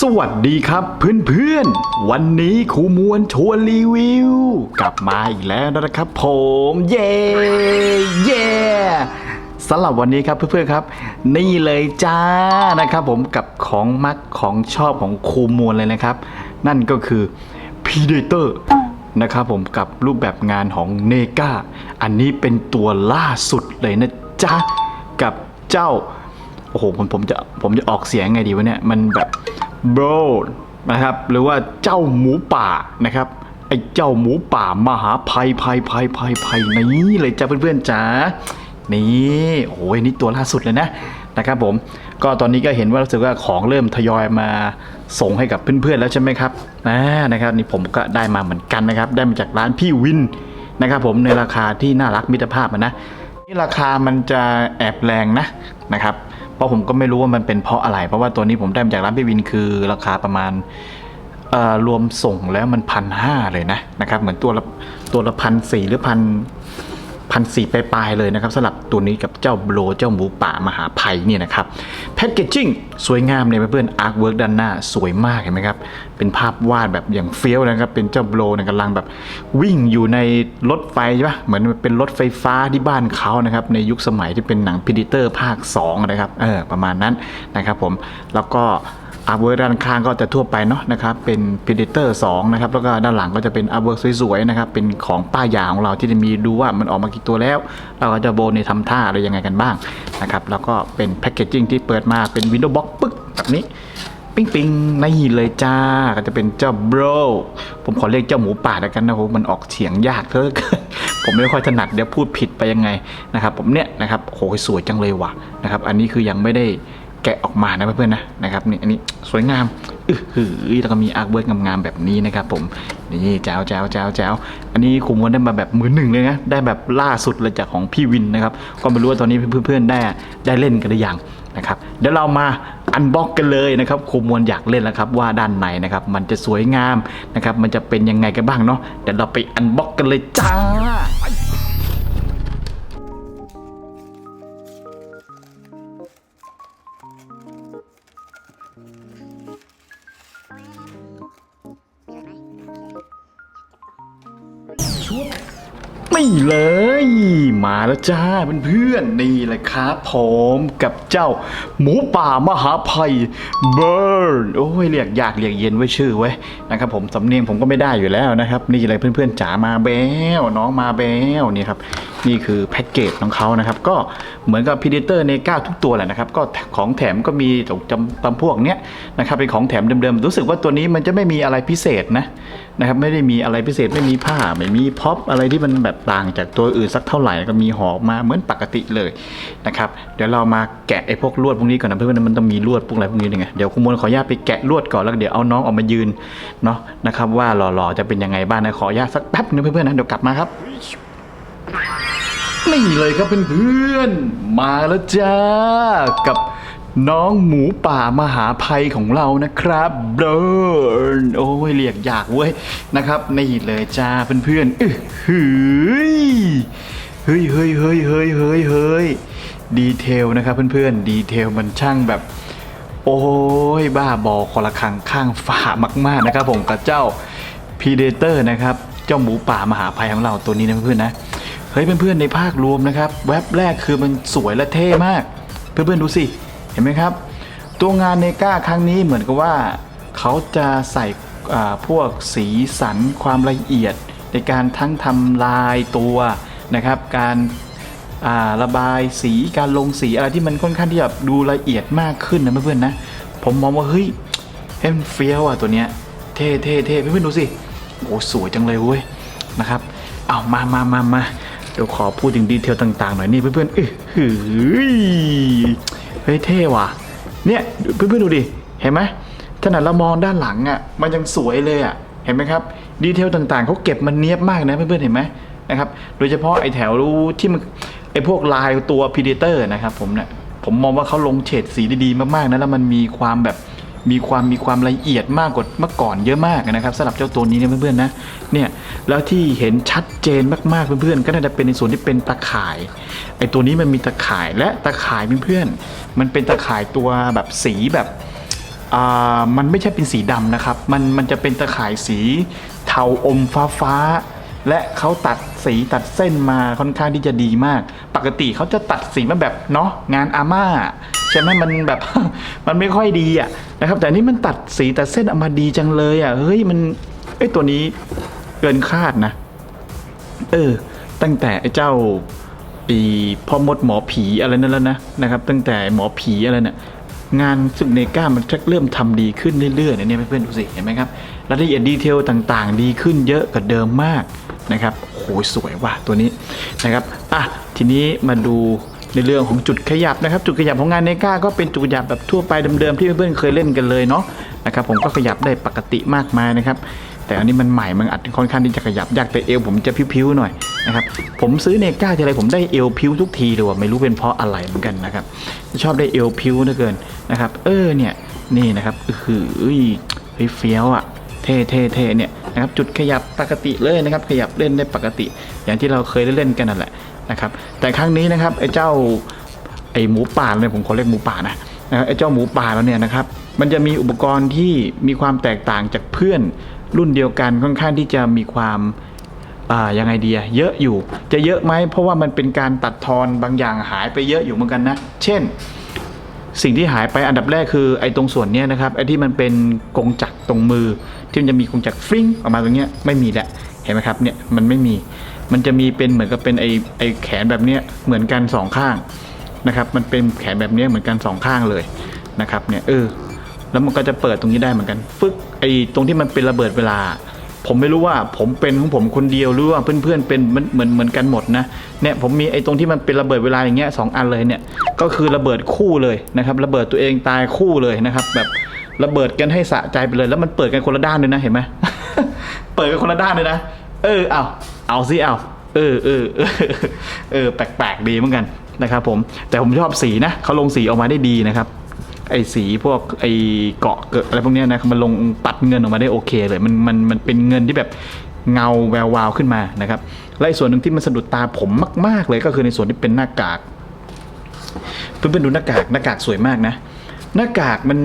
สวัสดีครับเพื่อนๆ วันนี้ครูมวลชวนรีวิว กลับมาอีกแล้วนะครับผม เย้เย้สำหรับวันนี้ครับเพื่อนๆครับ นี่เลยจ้านะครับผมกับของมักของชอบของครูมวลเลยนะครับ นั่นก็คือ Predator นะครับผมกับรูปแบบงานของเนกาอันนี้เป็นตัวล่าสุดเลยนะจ๊ะ กับเจ้า โอ้โหผมผมจะผมจะออกเสียงไงดีวะเนี่ย มันแบบ bro นะครับหรือว่าเจ้าหมูป่านะครับไอ้เจ้าหมูป่ามหาภัยภัยภัยภัยภัยนี่เลยจ้าเพื่อนๆจ๋านี่โอ้ยนี่ตัวล่าสุดเลยนะนะครับผมก็ตอนนี้ก็เห็นว่ารู้สึกว่าของเริ่มทยอยมาส่งให้กับเพื่อนๆแล้วใช่ไหมครับอ่านะครับนี่ผมก็ได้มาเหมือนกันนะครับ ได้มาจากร้านพี่วินนะครับผมในราคาที่น่ารักมิตรภาพนะนี่ราคามันจะแอบแรงนะนะครับ เพราะผมก็ไม่รู้ว่ามันเป็นเพราะอะไร เพราะว่าตัวนี้ผมได้มาจากร้านพี่วินคือราคาประมาณรวมส่งแล้วมันพันห้าเลยนะนะครับ เหมือนตัวละตัวละพันสี่หรือพัน พันสี่ปลายๆเลยนะครับสำหรับตัวนี้กับเจ้าโบรเจ้าหมูป่ามหาภัยเนี่ยนะครับแพคเกจจิ้งสวยงามเลยเพื่อนอาร์ตเวิร์กด้านหน้าสวยมากเห็นไหมครับ เป็นภาพวาดแบบอย่างเฟี้ยวนะครับ เป็นเจ้าโบร่กำลังแบบวิ่งอยู่ในรถไฟใช่ปะเหมือนเป็นรถไฟฟ้าที่บ้านเขานะครับ ในยุคสมัยที่เป็นหนังพิดิเตอร์ภาค 2 นะครับเออประมาณนั้นนะครับผมแล้วก็อาร์เวิร์ด้านข้างก็จะทั่วไปเนาะนะครับเป็น Predator 2นะครับแล้วก็ด้านหลังก็จะเป็นอาร์เวิร์สวยๆนะครับเป็นของป้ายาของเราที่จะมีดูว่ามันออกมากี่ตัวแล้ว เราก็จะโบนในทำท่าอะไรยังไงกันบ้างนะครับแล้วก็เป็นแพคเกจจิ้งที่เปิดมาเป็นวินโดว์บ็อกปึ๊กแบบนี้ปิ้งปิงนี่เลยจ้าก็จะเป็นเจ้าโบรผมขอเรียกเจ้าหมูป่าแล้วกันนะผมมันออกเสียงยากเถอะผมไม่ค่อยถนัดเดี๋ยวพูดผิดไปยังไงนะครับผมเนี่ยนะครับโหสวยจังเลยว่ะนะครับอันนี้คือยังไม่ได้ แกะออกมานะเพื่อนๆนะนะครับนี่อันนี้สวยงามอืออแล้วก็มีอาร์เวิร์กงามๆแบบนี้นะครับผมนี่แจ๋วแจ๋วแจ๋วแจ๋วอันนี้คุมวนได้มาแบบมือหนึ่งเลยนะได้แบบล่าสุดเลยจากของพี่วินนะครับก็ไม่รู้ว่าตอนนี้เพื่อนๆได้ได้เล่นกันหรือยังนะครับเดี๋ยวเรามาอันบ็อกกันเลยนะครับครูมวลอยากเล่นแล้วครับว่าด้านในนะครับมันจะสวยงามนะครับมันจะเป็นยังไงกันบ้างเนาะเดี๋ยวเราไปอันบ็อกกันเลยจ้า ไม่เลย มาแล้วจ้าเพื่อนๆนี่เลยครับผมกับเจ้า หมูป่ามหาภัยเบิร์นโอ้ยเรียกยากเรียกเย็นไว้ชื่อไว้นะครับผมสำเนียงผมก็ไม่ได้อยู่แล้วนะครับ นี่เลยเพื่อนๆจ๋ามาแบ้วน้องมาแบ้วนี่ครับ นี่คือแพ็กเกจของเขานะครับ ก็เหมือนกับพีเดเตอร์เนก้าทุกตัวแหละนะครับ ก็ของแถมก็มีจำตำพวกเนี้ยนะครับเป็นของแถมเดิมๆ รู้สึกว่าตัวนี้มันจะไม่มีอะไรพิเศษนะนะครับไม่ได้มีอะไรพิเศษไม่มีผ้าไม่มีพ็อปอะไรที่มันแบบต่างจากตัวอื่นสักเท่าไหร่ก็มีหอกมาเหมือนปกติเลยนะครับเดี๋ยวเรามาแกะไอ้พวกลวดพวกนี้ก่อนนะเพื่อนๆมันต้องมีลวดพวกอะไรพวกนี้ยังไงเดี๋ยวคุณมวลขออนุญาตไปแกะลวดก่อนแล้วเดี๋ยวเอาน้องออกมายืนเนาะนะครับว่าหล่อๆจะเป็นยังไงบ้างนะขออนุญาตสักแป๊บนึงเพื่อนๆนะเดี๋ยวกลับมาครับ นี่เลยครับเพื่อนๆมาแล้วจ้า กับน้องหมูป่ามหาภัยของเรานะครับเบิร์นโอ้ยเรียกอยากเว้ยนะครับนี่เลยจ้าเพื่อนๆเฮ้ยเฮ้ยเฮ้ยเฮ้ยเฮ้ยเฮ้ยเฮ้ยดีเทลนะครับเพื่อนๆดีเทลมันช่างแบบ โอ้ยบ้าบอคอละครังข้างฝามาก ๆนะครับผมกับเจ้า Predator นะครับ เจ้าหมูป่ามหาภัยของเราตัวนี้นะเพื่อนๆนะ เฮ้ยเพื่อนๆในภาครวมนะครับแว็บแรกคือมันสวยและเท่มาก เพื่อนๆดูสิเห็นไหมครับ ตัวงานเนก้าครั้งนี้เหมือนกับว่าเขาจะใส่พวกสีสันความละเอียด ในการทั้งทำลายตัวนะครับ การาระบายสีการลงสีอะไรที่มันค่อนข้างที่แบบดูละเอียดมากขึ้นนะเพื่อนๆนะผมมองว่าเฮ้ยเฮ้ยมันเฟี้ยวอะตัวเนี้ยเท่เท่เท่เพื่อนๆดูสิโอ้สวยจังเลยเว้ยนะครับเอามามามามาเดี๋ยวขอพูดถึงดีเทลต่างๆหน่อยนี่เพื่อนๆเอ้ยเฮ้ยเฮ้ยเท่ว่ะ เนี่ยเพื่อนๆดูดิเห็นไหมขนาดเรามองด้านหลังอะมันยังสวยเลยอะเห็นไหมครับดีเทลต่างๆเขาเก็บมันเนียบมากนะเพื่อนๆเห็นไหมนะครับโดยเฉพาะไอ้แถวที่มันไอ้พวกลายตัวพีเดเตอร์นะครับผมเนี่ยผมมองว่าเขาลงเฉดสีดีๆมากๆนะแล้วมันมีความแบบ มีความมีความละเอียดมากกว่าเมื่อก่อนเยอะมากนะครับสำหรับเจ้าตัวนี้เนี่ยเพื่อนๆนะเนี่ยแล้วที่เห็นชัดเจนมากๆเพื่อนๆก็น่าจะเป็นในส่วนที่เป็นตะข่ายไอ้ตัวนี้มันมีตะข่ายและตะข่ายเพื่อนๆมันเป็นตะข่ายตัวแบบสีแบบอ่ามันไม่ใช่เป็นสีดำนะครับ มันมันจะเป็นตะข่ายสีเทาอมฟ้าฟ้าๆและเขาตัดสีตัดเส้นมาค่อนข้างที่จะดีมาก ปกติเขาจะตัดสีมาแบบเนาะงานอาม่า ใช่ไหมมันแบบ มันไม่ค่อยดีอะนะครับ แต่นี่มันตัดสีตัดเส้นออกมาดีจังเลยอะเฮ้ยมันเอ้ยตัวนี้เกินคาดนะ เออ ตั้งแต่ไอ้เจ้าไอีพ่อมดหมอผีอะไรนั่นแล้วนะนะครับ ตั้งแต่หมอผีอะไรเนี่ยงานสุดเนก้ามันชักเริ่มทำดีขึ้นเรื่อยๆเนี่ยเพื่อนๆดูสิเห็นไหมครับรายละเอียดดีเทลต่างๆ ดีขึ้นเยอะกว่าเดิมมากนะครับโอ้โหสวยว่ะตัวนี้นะครับอะทีนี้มาดู ในเรื่องของจุดขยับนะครับ จุดขยับของงานเนก้าก็เป็นจุดขยับแบบทั่วไปเดิมๆที่เพื่อนๆเคยเล่นกันเลยเนาะนะครับผมก็ขยับได้ปกติมากมายนะครับแต่อันนี้มันใหม่ มันอาจจะค่อนข้างที่จะขยับยากแต่เอวผมจะพิ้วๆหน่อยนะครับ ผมซื้อเนก้าทีไรผมได้เอวพิ้วทุกทีเลยว่ะไม่รู้เป็นเพราะอะไรเหมือนกันนะครับ ชอบได้เอวพิ้วเหลือเกินนะครับ เออเนี่ยนี่นะครับคือเฮ้ยเฮ้ยเฟี้ยวอะเท่เท่เท่เนี่ยนะครับจุดขยับปกติเลยนะครับ ขยับเล่นได้ปกติ อย่างที่เราเคยได้เล่นกันนั่นแหละ นะครับแต่ครั้งนี้นะครับไอ้เจ้าไอหมูป่าเนี่ยผมขอเรียกหมูป่านะนะไอเจ้าหมูป่าแล้วเนี่ยนะครับมันจะมีอุปกรณ์ที่มีความแตกต่างจากเพื่อนรุ่นเดียวกันค่อนข้างที่จะมีความอ่ายังไงดีอะเยอะอยู่ จะเยอะไหมเพราะว่ามันเป็นการตัดทอนบางอย่างหายไปเยอะอยู่เหมือนกันนะ เช่น สิ่งที่หายไปอันดับแรกคือไอ้ตรงส่วนเนี้ยนะครับไอ้ที่มันเป็นกงจักรตรงมือ ที่มันจะมีกงจักรฟริ้งออกมาตรงเนี้ยไม่มีแล้วเห็นไหมครับเนี่ยมันไม่มี มันจะมีเป็นเหมือนกับเป็นไอ้ไอ้แขนแบบเนี้ยเหมือนกันสองข้างนะครับ มันเป็นแขนแบบเนี้ยเหมือนกันสองข้างเลยนะครับเนี่ยเออแล้วมันก็จะเปิดตรงนี้ได้เหมือนกัน ฟึกไอ้ตรงที่มันเป็นระเบิดเวลา ผมไม่รู้ว่าผมเป็นของผมคนเดียวหรือว่าเพื่อนๆเป็นเหมือนเหมือนเหมือนกันหมดนะเนี่ยผมมีไอ้ตรงที่มันเป็นระเบิดเวลาอย่างเงี้ยสองอันเลยเนี่ยก็คือระเบิดคู่เลยนะครับระเบิดตัวเองตายคู่เลยนะครับ แบบระเบิดกันให้สะใจไปเลย แล้วมันเปิดกันคนละด้านเลยนะเห็นไหมเปิดกันคนละด้านเลยนะ เออเอา เอาสิเอาเออเออเออแปลกๆดีเหมือนกันนะครับผมแต่ผมชอบสีนะเขาลงสีออกมาได้ดีนะครับ ไอ้สีพวกไอ้เกาะเกิดอะไรพวกเนี้ยนะมันลงปัดเงินออกมาได้โอเคเลยมันมันมันเป็นเงินที่แบบเงาแวววาวขึ้นมานะครับและอีส่วนหนึ่งที่มันสะดุดตาผมมาก ๆ เลยก็คือในส่วนที่เป็นหน้ากากเพื่อนๆดูหน้ากากหน้ากากสวยมากนะ หน้ากากมัน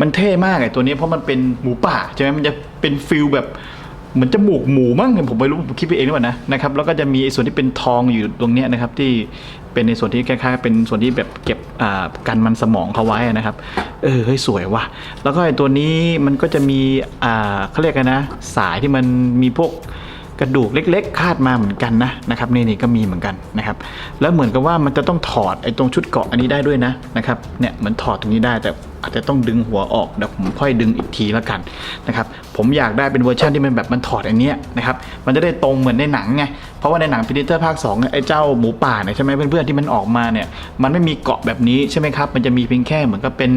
มันเท่มากไอ้ตัวนี้เพราะมันเป็นหมูป่าใช่ไหมมันจะเป็นฟิลแบบ เหมือนจมูกหมูมั้งผมไม่รู้ผมคิดไปเองหรือเปล่านะนะครับแล้วก็จะมีไอ้ส่วนที่เป็นทองอยู่ตรงเนี้ยนะครับที่เป็นในส่วนที่คล้ายๆเป็นส่วนที่แบบเก็บอ่ากันมันสมองเขาไว้นะครับเออเฮ้ยสวยว่ะแล้วก็ไอ้ตัวนี้มันก็จะมีอ่าเขาเรียกกันนะ สายที่มันมีพวกกระดูกเล็ก ๆ คาดมาเหมือนกันนะนะครับนี่นี่ก็มีเหมือนกันนะครับ แล้วเหมือนกับว่ามันจะต้องถอดไอ้ตรงชุดเกาะอันนี้ได้ด้วยนะนะครับเนี่ยเหมือนถอดตรงนี้ได้แต่อาจจะต้องดึงหัวออกเดี๋ยวผมค่อยดึงอีกทีแล้วกันนะครับ ผมอยากได้เป็นเวอร์ชันที่มันแบบมันถอดอันเนี้ยนะครับมันจะได้ตรงเหมือนในหนังไงเพราะว่าในหนังพิเตอร์ภาค2เนี่ยไอ้เจ้าหมูป่าเนี่ยใช่ไหมเพื่อนๆที่มันออกมาเนี่ยมันไม่มีเกาะแบบนี้ใช่ไหมครับมันจะมีเพียงแค่เหมือนกับเป็น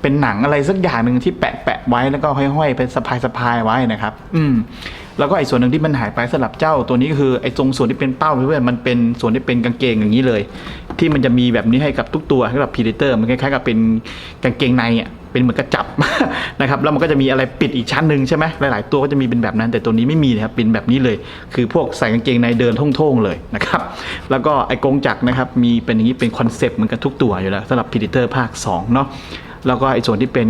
เป็นหนังอะไรสักอย่างหนึ่งที่แปะแปะไว้แล้วก็ห้อยๆเป็นสะพายสะพายไว้นะครับ อืมแล้วก็ไอ้ส่วนหนึ่งที่มันหายไปสลับเจ้าตัวนี้ก็คือไอ้ตรงส่วนที่เป็นเป้าเพื่อนมันเป็นส่วนที่เป็นกางเกงอย่างนี้เลย ที่มันจะมีแบบนี้ให้กับทุกตัวให้กับพีเดเตอร์มันคล้ายๆกับเป็นกางเกงในอะ เป็นเหมือนกระจับนะครับแล้วมันก็จะมีอะไรปิดอีกชั้นหนึ่งใช่ไหมหลาย ๆ ตัวก็จะมีเป็นแบบนั้น แต่ตัวนี้ไม่มีนะครับเป็นแบบนี้เลย คือพวกใส่กางเกงในเดินท่งๆเลยนะครับแล้วก็ไอ้กงจักรนะครับมีเป็นอย่างนี้เป็นคอนเซปต์เหมือนกับทุกตัวอยู่แล้วสำหรับพีเดเตอร์ภาคสองเนาะแล้วก็ไอ้ส่วนที่เป็น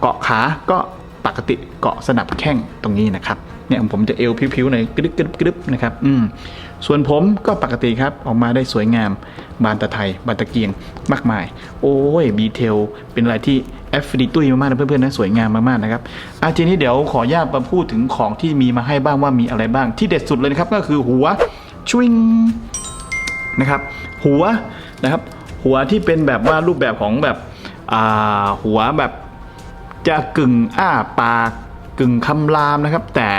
เกาะขาก็ปกติเกาะสนับแข้งตรงนี้นะครับเนี่ยของผมจะเอวพิ้วๆหน่อยกรึบกรึบกรึบนะครับอืม ส่วนผมก็ปกติครับออกมาได้สวยงาม บานตะไทย บานตะเกียงมากมาย โอ้ยดีเทลเป็นอะไรที่แอฟริตุ้ยมากๆนะเพื่อนๆนะสวยงามมากๆนะครับอะทีนี้เดี๋ยวขออนุญาตมาพูดถึงของที่มีมาให้บ้างว่ามีอะไรบ้างที่เด็ดสุดเลยนะครับก็คือหัวชวิงนะครับหัวนะครับหัวที่เป็นแบบว่ารูปแบบของแบบหัวแบบจะกึ่งอ้าปากกึ่งคำรามนะครับ แต่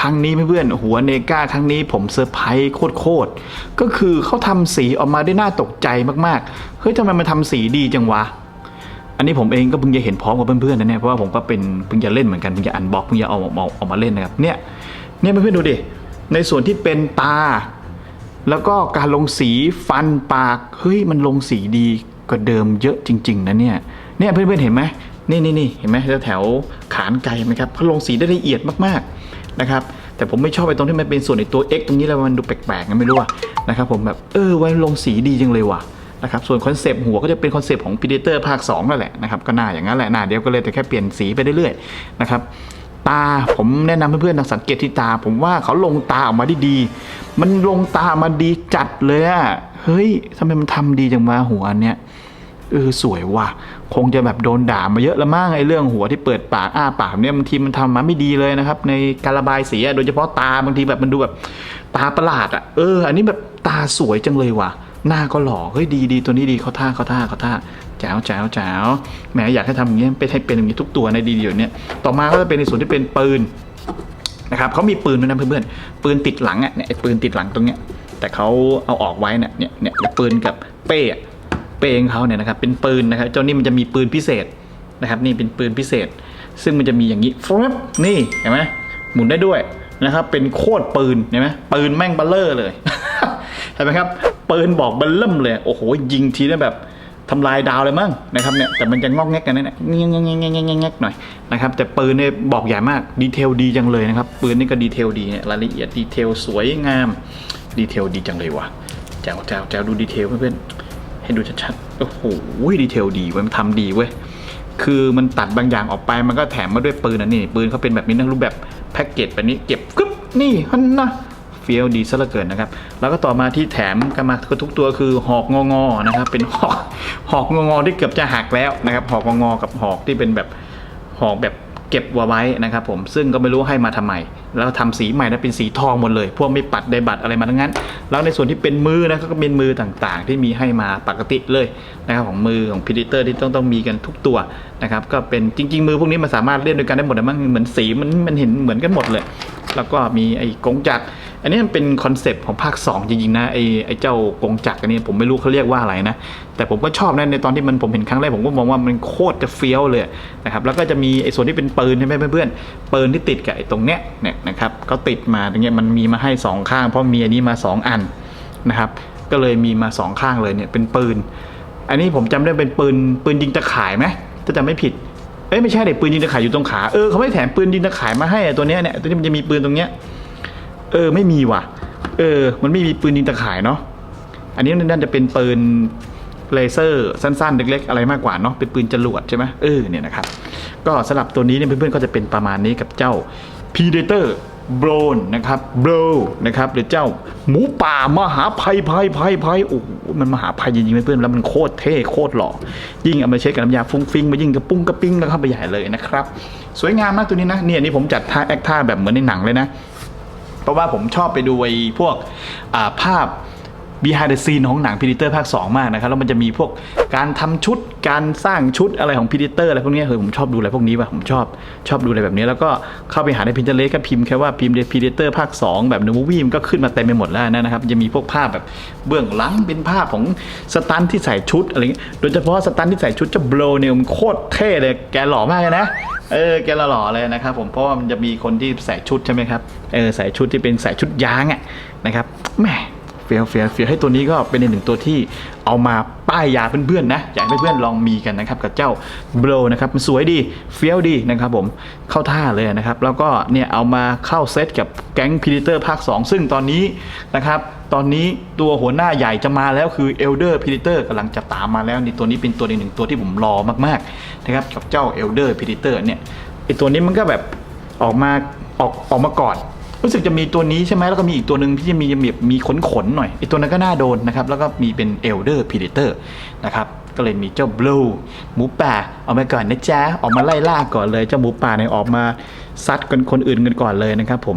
ครั้งนี้เพื่อนๆหัวเนก้าครั้งนี้ผมเซอร์ไพรส์โคตรๆก็คือเขาทำสีออกมาได้น่าตกใจมากๆเฮ้ยทำไมมันทำสีดีจังวะอันนี้ผมเองก็เพิ่งจะเห็นพร้อมกับเพื่อนๆนะเนี่ยเพราะว่าผมก็เป็นเพิ่งจะเล่นเหมือนกันเพิ่งจะอันบ็อกเพิ่งจะเอาเอาเอามาเล่นนะครับเนี่ยเนี่ยเพื่อนๆดูดิในส่วนที่เป็นตา แล้วก็การลงสีฟันปากเฮ้ยมันลงสีดีกว่าเดิมเยอะจริง ๆนะเนี่ยเนี่ยเพื่อนๆเห็นไหมนี่นี่นี่เห็นไหมแถวแถวๆขานไกลไหมครับเขาลงสีได้ละเอียดมากๆ นะครับแต่ผมไม่ชอบไอ้ตรงที่มันเป็นส่วนในตัว X ตรงนี้แล้วมันดูแปลกๆไงไม่รู้อะนะครับผมแบบเออไว้ลงสีดีจังเลยว่ะนะครับส่วนคอนเซปต์หัวก็จะเป็นคอนเซปต์ของ Predator ภาค2นั่นแหละนะครับก็หน้าอย่างนั้นแหละหน้าเดียวกันเลยแต่แค่เปลี่ยนสีไปเรื่อยๆนะครับตาผมแนะนำเพื่อนๆลองสังเกตที่ตา ผมว่าเขาลงตาออกมาได้ดี มันลงตามาดีจัดเลยอะเฮ้ยทำไมมันทำดีจังวะหัวเนี้ย เออสวยว่ะ คงจะแบบโดนด่ามาเยอะละมั้งไอ้เรื่องหัวที่เปิดปากอ้าปากเนี่ยบางทีมันทำมาไม่ดีเลยนะครับ ในการระบายสีโดยเฉพาะตาบางทีแบบมันดูแบบตาประหลาดอะเออ อันนี้แบบตาสวยจังเลยว่ะ หน้าก็หล่อเฮ้ยดีดีตัวนี้ดีเขาท่าเขาท่าเขาท่าแจ๋วแจ๋วแจ๋วแหมอยากให้ทำอย่างเงี้ยเป็นให้เป็นอย่างนี้ทุกตัวในดีๆอยู่เนี่ยต่อมาก็จะเป็นในส่วนที่เป็นปืนนะครับเขามีปืนด้วยนะเพื่อนๆปืนติดหลังอะเนี่ยไอ้ปืนติดหลังตรงเนี้ยแต่เขาเอาออกไว้เนี่ยเนี่ยเนี่ยปืนกับเป้อะ เปงเขาเนี่ยนะครับเป็นปืนนะครับเจ้านี่มันจะมีปืนพิเศษนะครับนี่เป็นปืนพิเศษ ซึ่งมันจะมีอย่างนี้ฟรบนี่เห็นไหมหมุนได้ด้วยนะครับเป็นโคตรปืนเห็นไหมปืนแม่งเบัลเลอร์เลยเห็นไหมครับปืนบอกเบัลเริ่มเลยโอ้โหยิงทีได้แบบทำลายดาวเลยมั้งนะครับเนี่ยแต่มันจะงอกแงกกันนั่นแหละเงี้ยงงงงงหน่อยนะครับแต่ปืนเนี่ยบอกใหญ่มากดีเทลดีจังเลยนะครับปืนนี่ก็ดีเทลดีเนี่ยรายละเอียดดีเทลสวยงามดีเทลดีจังเลยว่ะแจ๋วแจ๋วแจ๋วดูดีเทลเพื่อนๆ ให้ดูชัดๆ โอ้โห ดีเทลดีเว้ยมันทำดีเว้ย คือมันตัดบางอย่างออกไปมันก็แถมมาด้วยปืนนะนี่ ปืนเขาเป็นแบบนี้นะรูปแบบแพ็กเกจแบบนี้เก็บกึ๊บนี่ฮันนะเฟี้ยวดีซะเหลือเกินนะครับ แล้วก็ต่อมาที่แถมกันมาทุกตัวคือหอกงองอนะครับ เป็นหอกหอกงองอที่เกือบจะหักแล้วนะครับ หอกงองอกับหอกที่เป็นแบบหอกแบบ เก็บไว้นะครับผมซึ่งก็ไม่รู้ให้มาทำไมแล้วทำสีใหม่นะเป็นสีทองหมดเลย พวกไม่ปัดไดบัตรอะไรมาทั้งนั้น แล้วในส่วนที่เป็นมือนะก็เป็นมือต่างๆ ที่มีให้มาปกติเลยนะครับของมือของพิ d เตอร์ที่ต้องต้องมีกันทุกตัวนะครับก็เป็นจริง ๆ มือพวกนี้มันสามารถเล่นด้วยกันได้หมดเลยมั้งเหมือนสีมันมันเห็นเหมือนกันหมดเลย แล้วก็มีไอ้กงจักร อันนี้มันเป็นคอนเซปต์ของภาค 2 จริงๆนะไอ้ไอ้เจ้ากงจักรอันนี้ผมไม่รู้เขาเรียกว่าอะไรนะ แต่ผมก็ชอบนะในตอนที่มันผมเห็นครั้งแรกผมก็มองว่ามันโคตรจะเฟี้ยวเลยนะครับแล้วก็จะมีไอ้ส่วนที่เป็นปืนใช่ไหมเพื่อนๆปืนที่ติดกับไอ้ตรงเนี้ยเนี่ยนะครับเขาติดมาตรงเนี้ยมันมีมาให้สองข้าง เพราะมีอันนี้มาสองอันนะครับก็เลยมีมาสองข้างเลยเนี่ยเป็นปืน อันนี้ผมจำได้เป็นปืนปืนยิงตะข่ายไหมถ้าจำไม่ผิดเอ้ยไม่ใช่เด็กปืนยิงตะข่ายอยู่ตรงขาเออเขาไม่แถมปืนยิงตะข่ายมาให้อะตัวเนี้ยเนี่ยตัวนี้มันจะมีปืนตรงเนี้ย เออไม่มีว่ะ เออ มันไม่มีปืนยิงตะข่ายเนาะอันนี้น่าจะเป็นปืนเลเซอร์สั้นๆ เล็ก ๆ อะไรมากกว่าเนาะเป็นปืนจรวดใช่ไหมเออเนี่ยนะครับ ก็สำหรับตัวนี้เนี่ยเพื่อนๆก็จะเป็นประมาณนี้กับเจ้า Predator b r o n นะครับ b r o นะครับหรือเจ้าหมูป่ามหาภัยภัยภัยภัยโอ้มันมหาภัยจริงๆเพื่อนๆแล้วมันโคตรเท่โคตรหล่อยิ่งเอามาเช็คกับน้ำยาฟุ้งฟิ้งมายิ่งกระปุ้งกระปิ้งแล้วเข้าไปใหญ่เลยนะครับ สวยงามมากตัวนี้นะเนี่ยนี่ผมจัดท่าแอคท่าแบบเหมือนในหนังเลยนะ เพราะว่าผมชอบไปดูไอ้พวกภาพ behind the scene ของหนัง Predator ภาค 2 มากนะครับ แล้วมันจะมีพวกการทำชุดการสร้างชุดอะไรของ Predator อะไรพวกนี้เฮ้ยผมชอบดูอะไรพวกนี้ว่ะผมชอบชอบดูอะไรแบบนี้ แล้วก็เข้าไปหาใน Pinterest ก็พิมพ์แค่ว่าพิมพ์ Predator ภาค 2 แบบ The Movie มันก็ขึ้นมาเต็มไปหมดแล้วนะครับจะมีพวกภาพแบบเบื้องหลังเป็นภาพของสตันที่ใส่ชุดอะไรเงี้ยโดยเฉพาะสตันที่ใส่ชุดจะโบรเนี่ยมันโคตรเท่เลยแกหล่อมากเลยนะเออแกหล่อเลยนะครับผมเพราะว่ามันจะมีคนที่ใส่ชุดใช่ไหมครับเออใส่ชุดที่เป็นใส่ชุดยางอะนะครับแหม ฟียเฟียวเฟียวให้ตัวนี้ก็เป็นอีกหนึ่งตัวที่เอามาป้ายยาเพื่อนๆนะอยากให้เพื่อนๆลองมีกันนะครับกับเจ้าโบรนะครับมันสวยดีเฟี้ยวดีนะครับผมเข้าท่าเลยนะครับ แล้วก็เนี่ยเอามาเข้าเซตกับแก๊งพีเตอร์ภาค 2 ซึ่งตอนนี้นะครับตอนนี้ตัวหัวหน้าใหญ่จะมาแล้วคือเอลเดอร์พีเตอร์กำลังจะตามมาแล้วนี่ตัวนี้เป็นตัวหนึ่งตัวที่ผมรอมากๆนะครับกับเจ้าเอลเดอร์พีเตอร์เนี่ยไอตัวนี้มันก็แบบออกมาออกออกมาก่อน รู้สึกจะมีตัวนี้ใช่ไหมแล้วก็มีอีกตัวหนึ่งที่จะมีแบบมีขนขนหน่อยไอตัวนั้นก็น่าโดนนะครับ แล้วก็มีเป็น Elder Predator นะครับก็เลยมีเจ้า Blue หมูป่าเอามาก่อนนะจ๊ะออกมาไล่ล่าก่อนเลยเจ้าหมูป่าเนี่ยออกมาซัดกันคนอื่นกันก่อนเลยนะครับผม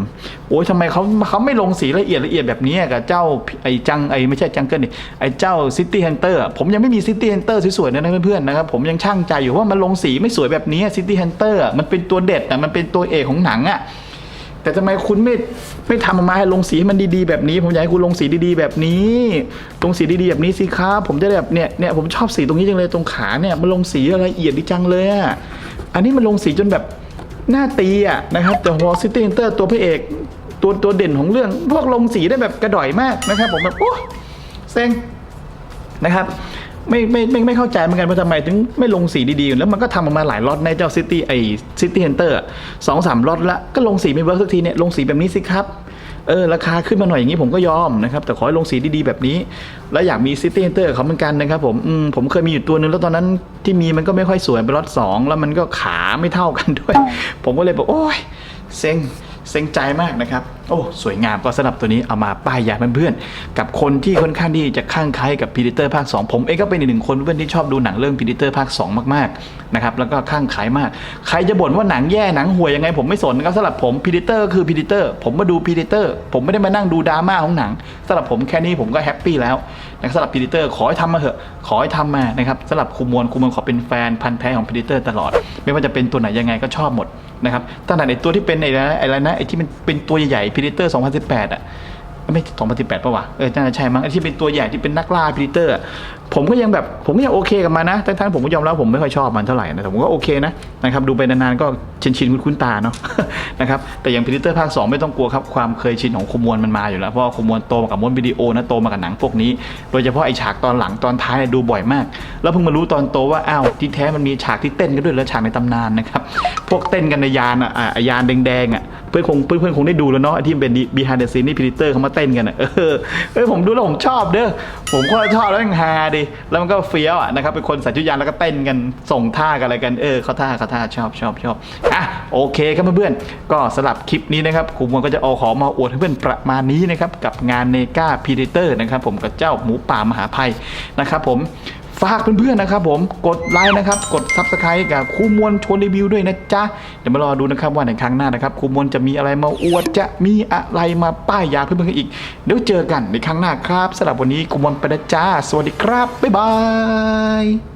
โอ้ยทำไมเขาเขาไม่ลงสีละเอียดละเอียดแบบนี้กับเจ้าไอจังไอไม่ใช่จังเกิลนี่ไอเจ้า City Hunter อะผมยังไม่มี City Hunter สวยๆนะเพื่อนๆนะครับผมยังช่างใจอยู่ว่ามันลงสีไม่สวยแบบนี้ City Hunter อะมันเป็นตัวเด็ดอะมันเป็นตัวเอกของหนังอะ แต่ทำไมคุณไม่ไม่ทำออกมาให้ลงสีให้มันดีๆแบบนี้ ผมอยากให้คุณลงสีดีๆแบบนี้ ลงสีดีๆแบบนี้สิครับผมจะได้แบบเนี่ยเนี่ยผมชอบสีตรงนี้จังเลยตรงขาเนี่ยมันลงสีละเอียดดีจังเลยอะอันนี้มันลงสีจนแบบหน้าตีอะนะครับแต่พอซิตี้เอนเตอร์ตัวพระเอก ตัวตัวเด่นของเรื่อง พวกลงสีได้แบบกระดอยมากนะครับ ผมแบบโอ้เซ็งนะครับ ไม่ไม่ไม่ไม่เข้าใจเหมือนกันว่าทำไมถึงไม่ลงสีดีๆ แล้วมันก็ทำออกมาหลายล็อตในเจ้าซิตี้ไอซิตี้เฮนเตอร์สองสามล็อตละก็ลงสีไม่เวิร์กสักทีเนี่ยลงสีแบบนี้สิครับ เออ ราคาขึ้นมาหน่อยอย่างนี้ผมก็ยอมนะครับ แต่ขอให้ลงสีดีๆแบบนี้ แล้วอยากมีซิตี้เอนเตอร์เขาเหมือนกันนะครับผมอืมผมเคยมีอยู่ตัวนึงแล้วตอนนั้นที่มีมันก็ไม่ค่อยสวยเป็นรถสองแล้วมันก็ขาไม่เท่ากันด้วย ผมก็เลยบอกโอ้ยเซ็งเซ็งใจมากนะครับโอ้สวยงามก็สำหรับตัวนี้เอามาป้ายยาเพื่อนๆกับคนที่ค่อนข้างที่จะข้างใคล้กับพีดิเตอร์ภาค 2 ผมเองก็เป็นอีกหนึ่งคนเพื่อนที่ชอบดูหนังเรื่องพีดิเตอร์ภาค 2 มากๆนะครับแล้วก็ข้างใคล้มาก ใครจะบ่นว่าหนังแย่หนังห่วยยังไงผมไม่สนนะครับสำหรับผมพีดิเตอร์คือพีดิเตอร์ผมมาดูพีดิเตอร์ผมไม่ได้มานั่งดูดราม่าของหนังสำหรับผมแค่นี้ผมก็แฮปปี้แล้วนะสำหรับพีดิเตอร์ขอให้ทำมาเถอะขอให้ทำมานะครับสำหรับครูมวลครูมวลขอเป็นแฟนพันธ์แท้ของพีดิเตอร์ตลอด ไม่ว่าจะเป็นตัวไหนยังไงก็ชอบหมดนะครับตั้งแต่ในตัวที่เป็นไอ้นะไอ้อะไรนะไอ้ที่มันเป็นตัวใหญ่พีดิเตอร์2018 อะ ไม่ 2018ป่าวะ เออ น่าจะใช่มั้งไอ้ที่เป็นตัวใหญ่ที่เป็นนักล่าพีเตอร์ ผมก็ยังแบบผมก็ยังโอเคกับมันนะทั้งๆผมก็ยอมรับผมไม่ค่อยชอบมันเท่าไหร่นะแต่ผมก็โอเคนะนะครับดูไปนานๆก็ชินชินๆคุ้นตาเนาะนะครับแต่อย่างพีเตอร์ภาค 2 ไม่ต้องกลัวครับความเคยชินของคมวลมันมาอยู่แล้วเพราะว่าคมวลโตมากับม้วนวิดีโอนะโตมากับหนังพวกนี้ โดยเฉพาะไอฉากตอนหลังตอนท้ายเนี่ยดูบ่อยมาก แล้วเพิ่งมารู้ตอนโตว่าอ้าวที่แท้มันมีฉากที่เต้นกันด้วยแล้วฉากในตำนานนะครับพวกเต้นกันในยานอะอะยานแดงๆอะเพื่อนคงเพื่อนเพื่อนคงได้ดูแล้วเนาะที่เป็น behind the scene นี่พีเตอร์เขามาเต้นกันอะเออเออผมดูแล้วผมชอบเด้อผมก็ชอบแล้วยังฮาดิแล้วมันก็เฟี้ยวอะนะครับเป็นคนใส่ชุดยานแล้วก็เต้นกันส่งท่ากันอะไรกันเออเขาท่าเขาท่าชอบชอบชอบอะโอเคครับเพื่อนๆก็สลับคลิปนี้นะครับครูมวลก็จะเอาของมาอวดให้เพื่อนประมาณนี้นะครับกับงานเนกาพีเดเตอร์นะครับผมกับเจ้าหมูป่ามหาภัยนะครับผม ฝากเพื่อนๆนะครับผมกดไลค์นะครับ กด Subscribe กับครูมวลชวนรีวิวด้วยนะจ๊ะ เดี๋ยวมารอดูนะครับว่าในครั้งหน้านะครับครูมวลจะมีอะไรมาอวดจะมีอะไรมาป้ายยาเพื่อนๆกันอีก เดี๋ยวเจอกันในครั้งหน้าครับสำหรับวันนี้ครูมวลไปนะจ้า สวัสดีครับ บ๊ายบาย